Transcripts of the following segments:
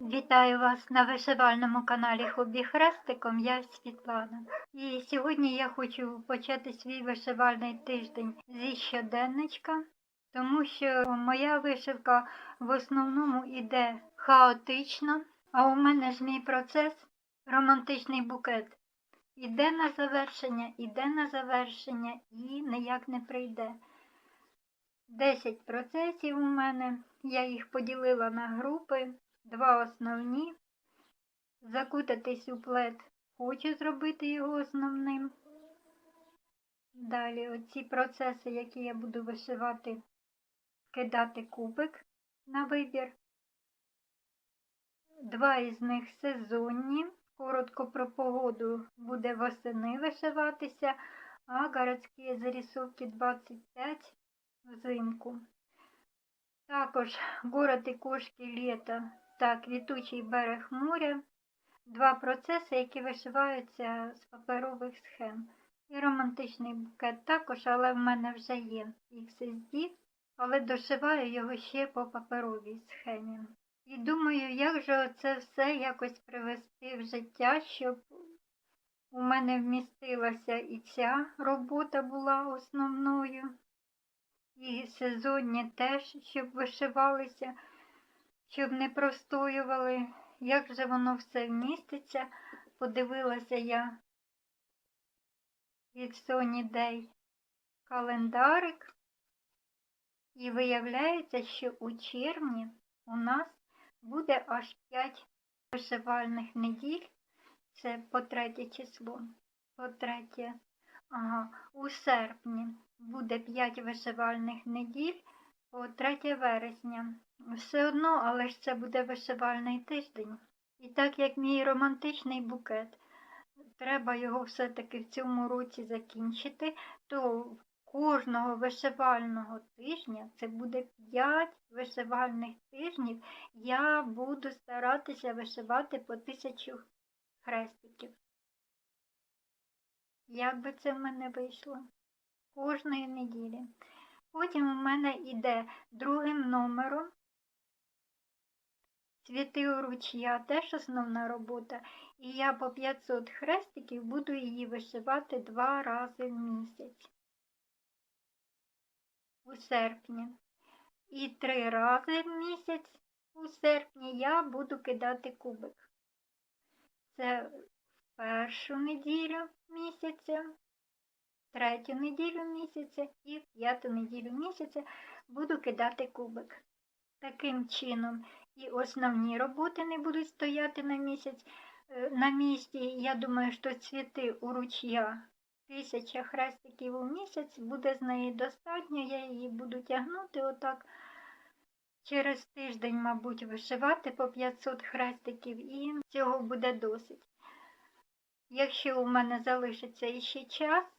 Вітаю вас на вишивальному каналі Хобі Хрестиком. Я Світлана. І сьогодні я хочу почати свій вишивальний тиждень зі щоденничка, тому що моя вишивка в основному іде хаотично, а у мене ж мій процес романтичний букет. Іде на завершення, іде на завершення і ніяк не прийде. 10 процесів у мене. Я їх поділила на групи. Два основні. Закутатись у плед. Хочу зробити його основним. Далі оці процеси, які я буду вишивати, кидати кубик на вибір. Два із них сезонні. Коротко про погоду буде восени вишиватися, а городські зарисовки 25 взимку. Також город і кошки літа та квітучий берег моря. Два процеси, які вишиваються з паперових схем. І романтичний букет також, але в мене вже є XSD, але дошиваю його ще по паперовій схемі. І думаю, як же це все якось привести в життя, щоб у мене вмістилася і ця робота була основною. І сезонні теж, щоб вишивалися, щоб не простоювали. Як же воно все вміститься, подивилася я від Sony Day календарик. І виявляється, що у червні у нас буде аж 5 вишивальних неділь. Це по третє число. По третє, ага, у серпні буде 5 вишивальних неділь по 3 вересня. Все одно, але ж це буде вишивальний тиждень. І так як мій романтичний букет, треба його все-таки в цьому році закінчити, то кожного вишивального тижня, це буде 5 вишивальних тижнів, я буду старатися вишивати по тисячу хрестиків. Як би це в мене вийшло? Кожної неділі. Потім у мене йде другим номером Цвіти у ручя, теж основна робота. І я по 500 хрестиків буду її вишивати два рази в місяць у серпні. І три рази в місяць у серпні я буду кидати кубик. Це в першу неділю місяця, третю неділю місяця і п'яту неділю місяця буду кидати кубик. Таким чином і основні роботи не будуть стояти на місяць. Е, На місці, я думаю, що цвіти у ручя тисяча хрестиків у місяць, буде з неї достатньо, я її буду тягнути отак. Через тиждень, мабуть, вишивати по 500 хрестиків і цього буде досить. Якщо у мене залишиться іще час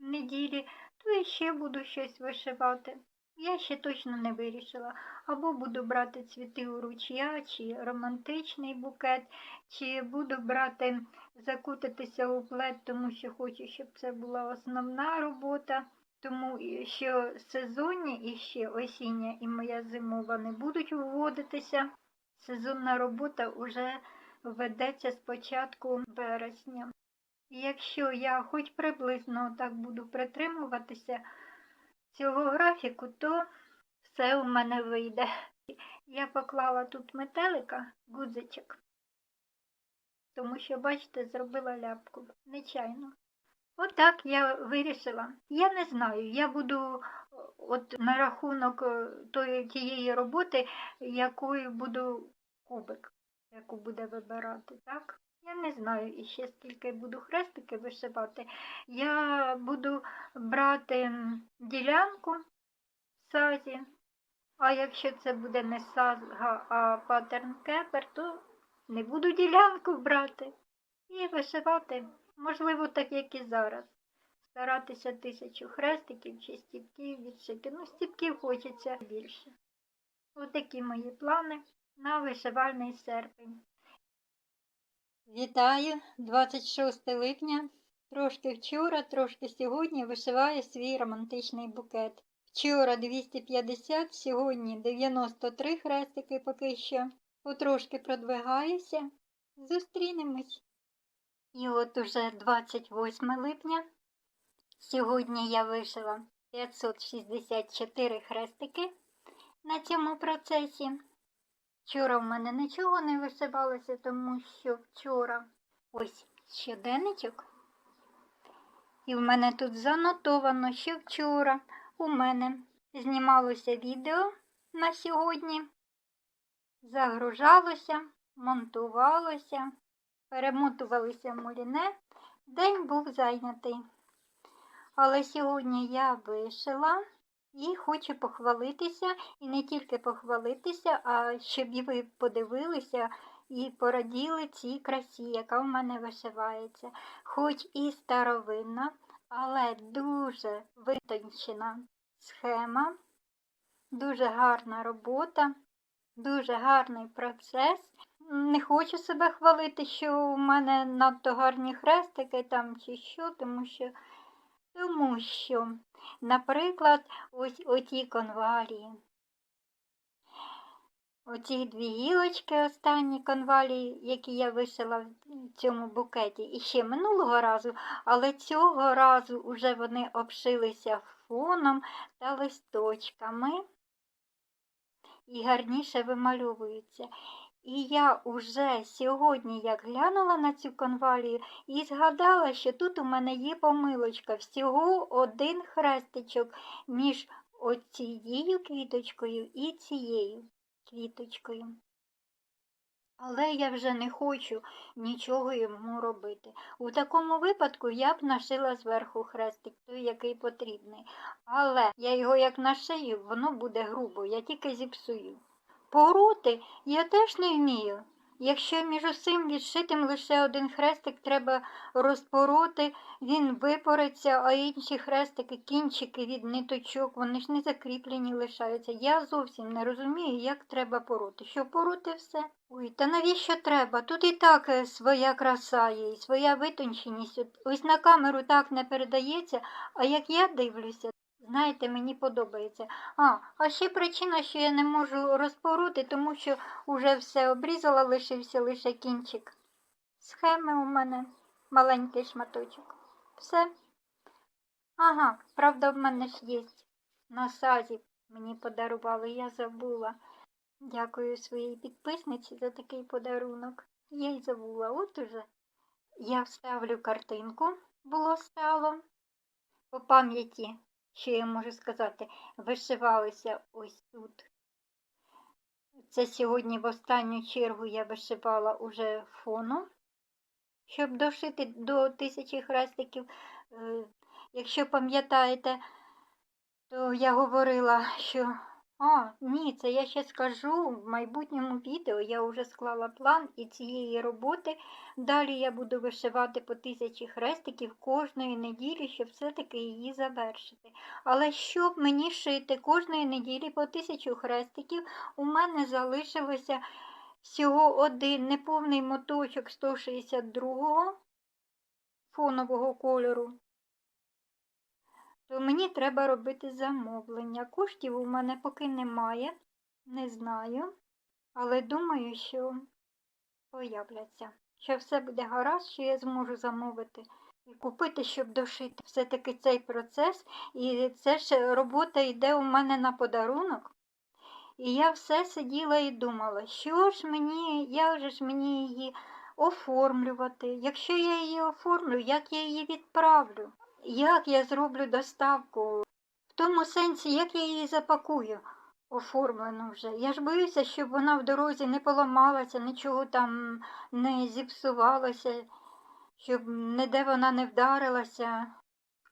неділі, то іще буду щось вишивати. Я ще точно не вирішила. Або буду брати цвіти у ручя, чи романтичний букет, чи буду брати, закутатися у плед, тому що хочу, щоб це була основна робота. Тому що сезонні і ще осіння і моя зимова не будуть вводитися. Сезонна робота вже ведеться з початку вересня. Якщо я хоч приблизно так буду притримуватися цього графіку, то все у мене вийде. Я поклала тут метелика, гудзичок, тому що, бачите, зробила ляпку нечайно. Отак я вирішила. Я не знаю, я буду от на рахунок е, тої, тієї роботи, якою буду кубик, яку буде вибирати, так? Я не знаю іще скільки буду хрестики вишивати. Я буду брати ділянку в сазі, а якщо це буде не сазга, а паттерн кепер, то не буду ділянку брати і вишивати, можливо, так як і зараз. Старатися тисячу хрестиків чи стіпків відшити. Ну, стіпків хочеться більше. Отакі мої плани на вишивальний серпень. Вітаю, 26 липня. Трошки вчора, трошки сьогодні вишиваю свій романтичний букет. Вчора 250, сьогодні 93 хрестики поки що. потрошки продвигаюся. Зустрінемось. І от уже 28 липня. Сьогодні я вишила 564 хрестики на цьому процесі. Вчора в мене нічого не вишивалося, тому що вчора ось щоденничок. І в мене тут занотовано, що вчора у мене знімалося відео на сьогодні, загружалося, монтувалося, перемотувалися муліне. День був зайнятий. Але сьогодні я вишила і хочу похвалитися, і не тільки похвалитися, а щоб і ви подивилися і пораділи цій красі, яка в мене вишивається. Хоч і старовинна, але дуже витончена схема, дуже гарна робота, дуже гарний процес. Не хочу себе хвалити, що у мене надто гарні хрестики там чи що, тому що, тому що, наприклад, ось оті конвалії. Оці дві гілочки останні конвалії, які я вишила в цьому букеті, і ще минулого разу, але цього разу вже вони обшилися фоном та листочками і гарніше вимальовуються. І я уже сьогодні, як глянула на цю конвалію, і згадала, що тут у мене є помилочка, всього один хрестичок між оцією квіточкою і цією квіточкою. Але я вже не хочу нічого йому робити. У такому випадку я б нашила зверху хрестик, той, який потрібний. Але я його як нашию, воно буде грубо, я тільки зіпсую. Пороти я теж не вмію. Якщо між усім відшитим лише один хрестик треба розпороти, він випориться, а інші хрестики, кінчики від ниточок, вони ж не закріплені лишаються. Я зовсім не розумію, як треба пороти. Що пороти все? Ой, та навіщо треба? Тут і так е, своя краса є, і своя витонченість. Ось на камеру так не передається, а як я дивлюся, знаєте, мені подобається. А, а ще причина, що я не можу розпороти, тому що уже все обрізала, лишився лише кінчик. Схеми у мене маленький шматочок. Все. Ага, правда, в мене ж є на сазі. Мені подарували, я забула. Дякую своїй підписниці за такий подарунок. Я й забула. От уже я вставлю картинку, було стало. По пам'яті, що я можу сказати, вишивалися ось тут. Це сьогодні в останню чергу я вишивала уже фоном, щоб дошити до тисячі хрестиків. Е, Якщо пам'ятаєте, то я говорила, що а, ні, це я ще скажу в майбутньому відео. Я вже склала план і цієї роботи. Далі я буду вишивати по тисячі хрестиків кожної неділі, щоб все-таки її завершити. Але щоб мені шити кожної неділі по тисячу хрестиків, у мене залишилося всього один неповний моточок 162-го фонового кольору то мені треба робити замовлення. Коштів у мене поки немає, не знаю, але думаю, що появляться. Що все буде гаразд, що я зможу замовити і купити, щоб дошити. Все-таки цей процес, і це ж робота йде у мене на подарунок. І я все сиділа і думала, що ж мені, як же ж мені її оформлювати. Якщо я її оформлю, як я її відправлю? Як я зроблю доставку, в тому сенсі, як я її запакую, оформлену вже. Я ж боюся, щоб вона в дорозі не поламалася, нічого там не зіпсувалося, щоб ніде вона не вдарилася.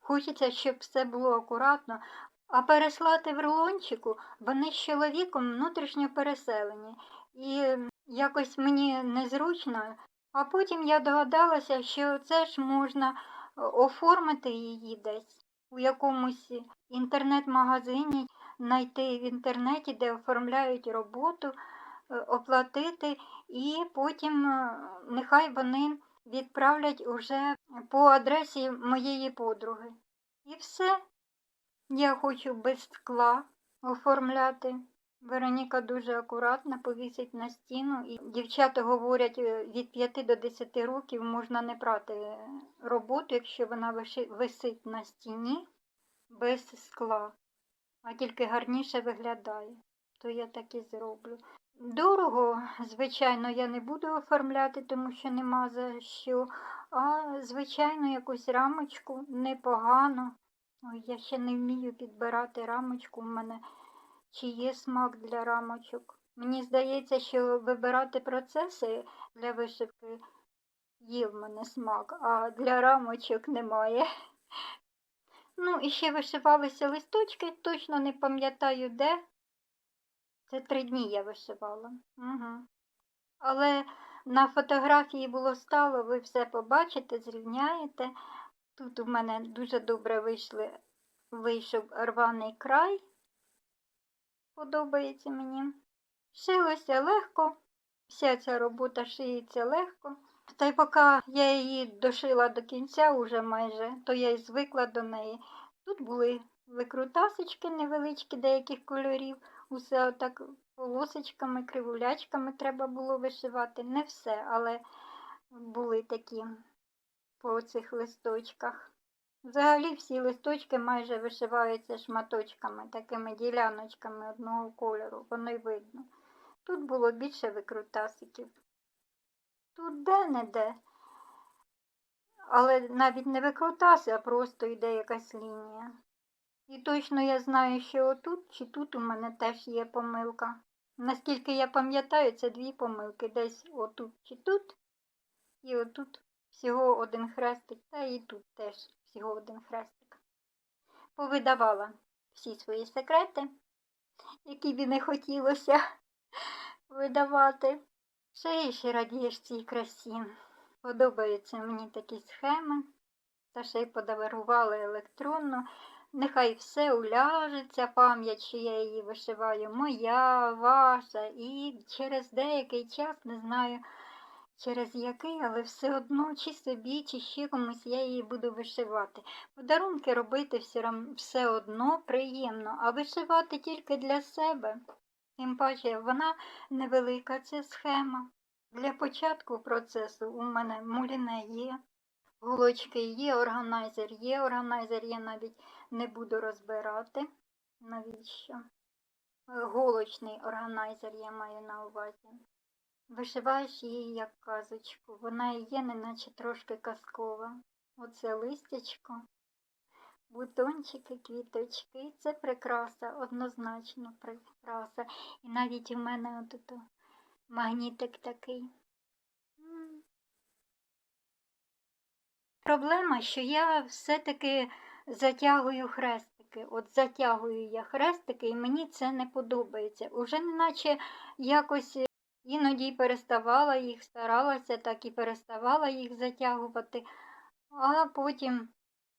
Хочеться, щоб все було акуратно. А переслати в рулончику вони з чоловіком внутрішньо переселені. І якось мені незручно. А потім я догадалася, що це ж можна оформити її десь у якомусь інтернет-магазині, знайти в інтернеті, де оформляють роботу, е, оплатити, і потім е, нехай вони відправлять уже по адресі моєї подруги. І все. Я хочу без скла оформляти, Вероніка дуже акуратно повісить на стіну. І дівчата говорять, е, від 5 до 10 років можна не брати е, роботу, якщо вона висить на стіні без скла, а тільки гарніше виглядає. То я так і зроблю. Дорого, звичайно, я не буду оформляти, тому що нема за що. А звичайно, якусь рамочку непогано. Ой, я ще не вмію підбирати рамочку. У мене чи є смак для рамочок. Мені здається, що вибирати процеси для вишивки є в мене смак, а для рамочок немає. Ну, і ще вишивалися листочки, точно не пам'ятаю де. Це три дні я вишивала. Угу. Але на фотографії було стало, ви все побачите, зрівняєте. Тут у мене дуже добре вийшли, вийшов рваний край. Подобається мені. Шилося легко, вся ця робота шиється легко. Та й поки я її дошила до кінця уже майже, то я й звикла до неї. Тут були викрутасочки невеличкі деяких кольорів, усе отак полосочками, кривулячками треба було вишивати. Не все, але були такі по цих листочках. Взагалі всі листочки майже вишиваються шматочками, такими діляночками одного кольору, воно й видно. Тут було більше викрутасиків. Тут де-не-де. Але навіть не викрутаси, а просто йде якась лінія. І точно я знаю, що отут чи тут у мене теж є помилка. Наскільки я пам'ятаю, це дві помилки. Десь отут чи тут, і отут всього один хрестик, та і тут теж всього один хрестик. Повидавала всі свої секрети, які б не хотілося видавати. Ще радієш цій красі. Подобаються мені такі схеми. Та ще й подарували електронну. Нехай все уляжеться, пам'ять, що я її вишиваю, моя, ваша, і через деякий час, не знаю, через який, але все одно, чи собі, чи ще комусь я її буду вишивати. Подарунки робити все, одно приємно, а вишивати тільки для себе. Тим паче, вона невелика ця схема. Для початку процесу у мене муліне є, голочки є, органайзер є, органайзер я навіть не буду розбирати. Навіщо? Е, Голочний органайзер я маю на увазі. Вишиваєш її як казочку. Вона і є, неначе трошки казкова. Оце листячко, бутончики, квіточки. Це прикраса, однозначно прикраса. І навіть у мене от ото магнітик такий. Проблема, що я все-таки затягую хрестики. От затягую я хрестики, і мені це не подобається. Уже неначе якось іноді переставала їх, старалася, так і переставала їх затягувати, а потім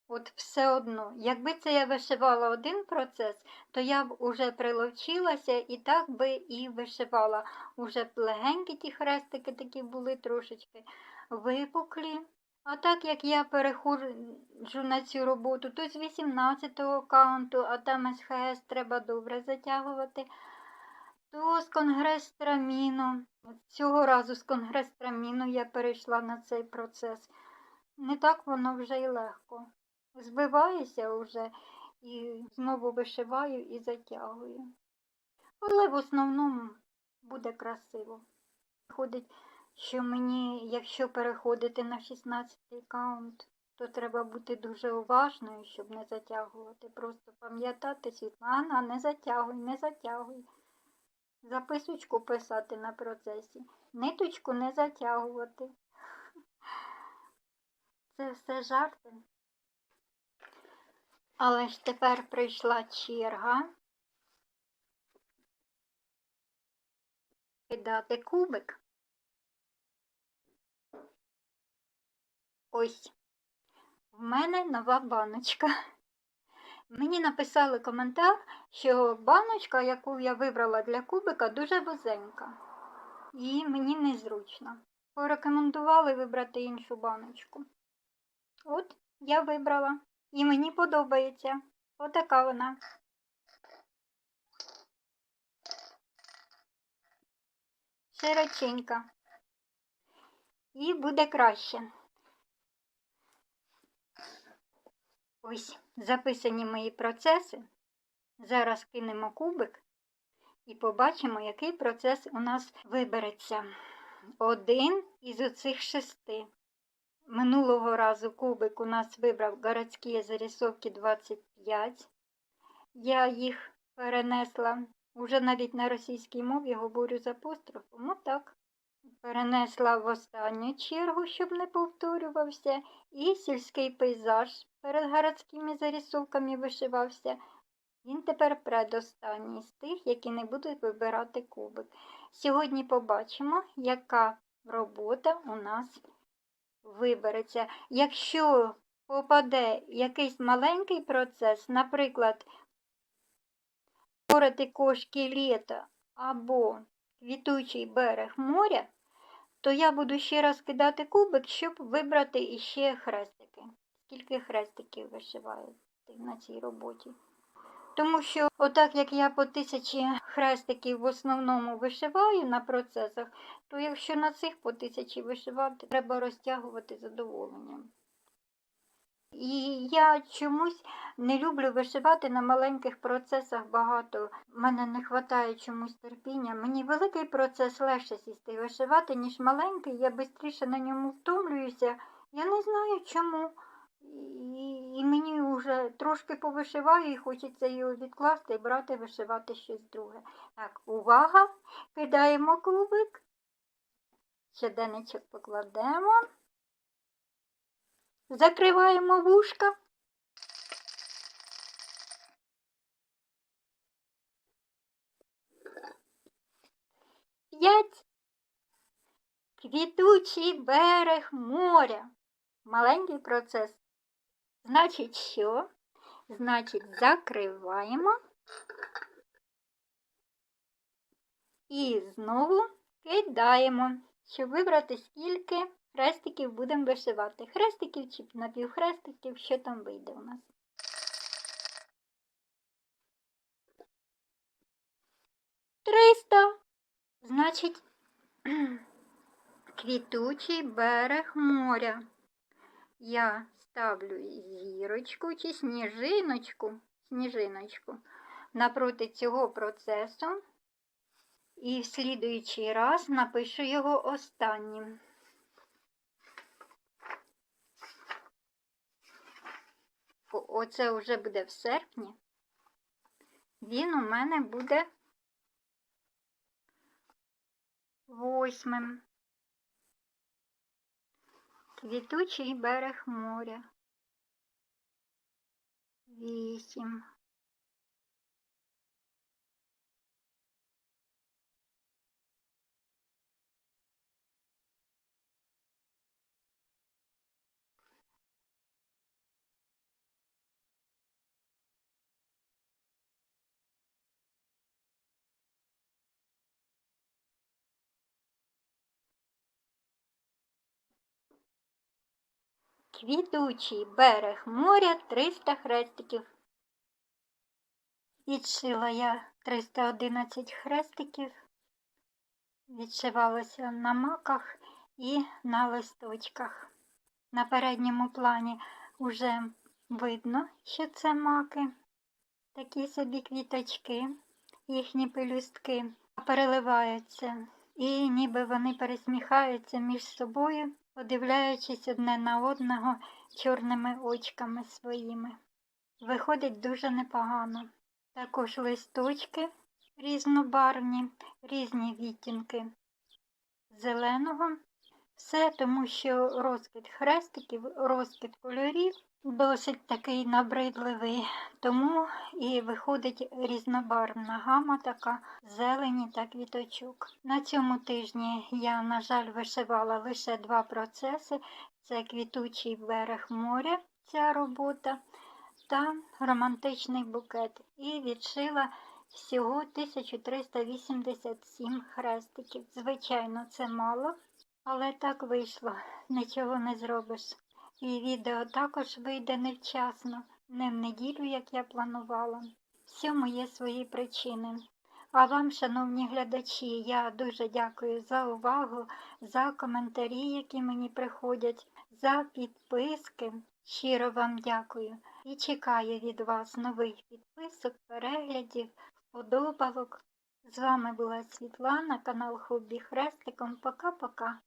от все одно. Якби це я вишивала один процес, то я б уже приловчилася і так би і вишивала. Уже легенькі ті хрестики такі були трошечки випуклі. А так як я переходжу на цю роботу, то з 18-го каунту, а там СХС треба добре затягувати, то з конгрес-траміну, от цього разу з конгрес-траміну я перейшла на цей процес. Не так воно вже й легко. Збиваюся вже і знову вишиваю і затягую. Але в основному буде красиво. Виходить, що мені, якщо переходити на 16-й каунт, то треба бути дуже уважною, щоб не затягувати. Просто пам'ятати, Світлана, не затягуй, не затягуй. Записочку писати на процесі, ниточку не затягувати. Це все жарти. Але ж тепер прийшла черга кидати кубик. Ось, в мене нова баночка. Мені написали коментар, що баночка, яку я вибрала для кубика, дуже вузенька. І мені незручно. Порекомендували вибрати іншу баночку. От я вибрала. І мені подобається. Отака вона. широченька. І буде краще. Ось записані мої процеси. Зараз кинемо кубик і побачимо, який процес у нас вибереться. Один із оцих шести. Минулого разу кубик у нас вибрав городські зарисовки 25. Я їх перенесла уже навіть на російській мові говорю з апострофом. Отак. Перенесла в останню чергу, щоб не повторювався, і сільський пейзаж перед городськими зарисовками вишивався. Він тепер предостанній з тих, які не будуть вибирати кубик. Сьогодні побачимо, яка робота у нас вибереться. Якщо попаде якийсь маленький процес, наприклад, порати кошки літа або квітучий берег моря, то я буду ще раз кидати кубик, щоб вибрати іще хрестики. Скільки хрестиків вишиваєте на цій роботі? Тому що, отак як я по тисячі хрестиків в основному вишиваю на процесах, то якщо на цих по тисячі вишивати, треба розтягувати задоволенням. І я чомусь не люблю вишивати на маленьких процесах багато. У мене не вистачає чомусь терпіння. Мені великий процес легше сісти вишивати, ніж маленький. Я швидше на ньому втомлююся. Я не знаю чому. І, мені вже трошки повишиваю і хочеться його відкласти і брати вишивати щось друге. Так, увага! Кидаємо кубик. Щоденничок покладемо. Закриваємо вушка. П'ять. Квітучий берег моря. Маленький процес. Значить, що? Значить, закриваємо. І знову кидаємо, щоб вибрати, скільки хрестиків будемо вишивати. Хрестиків чи напівхрестиків, що там вийде у нас. Триста. Значить, квітучий берег моря. Я ставлю зірочку чи сніжиночку, сніжиночку напроти цього процесу і в слідуючий раз напишу його останнім. Оце вже буде в серпні. Він у мене буде восьмим. Квітучий берег моря. Вісім. Квітучий берег моря 300 хрестиків. Відшила я 311 хрестиків, відшивалося на маках і на листочках. На передньому плані вже видно, що це маки, такі собі квіточки, їхні пелюстки переливаються, і ніби вони пересміхаються між собою подивляючись одне на одного чорними очками своїми. Виходить дуже непогано. Також листочки різнобарвні, різні відтінки зеленого. Все тому, що розкид хрестиків, розкид кольорів досить такий набридливий, тому і виходить різнобарвна гама така зелені та квіточок. На цьому тижні я, на жаль, вишивала лише два процеси: це квітучий берег моря, ця робота та романтичний букет. І відшила всього 1387 хрестиків. Звичайно, це мало, але так вийшло, нічого не зробиш. І відео також вийде невчасно, не в неділю, як я планувала. Всьому є свої причини. А вам, шановні глядачі, я дуже дякую за увагу, за коментарі, які мені приходять, за підписки. Щиро вам дякую і чекаю від вас нових підписок, переглядів, вподобалок. З вами була Світлана, канал Хобі Хрестиком. Пока-пока.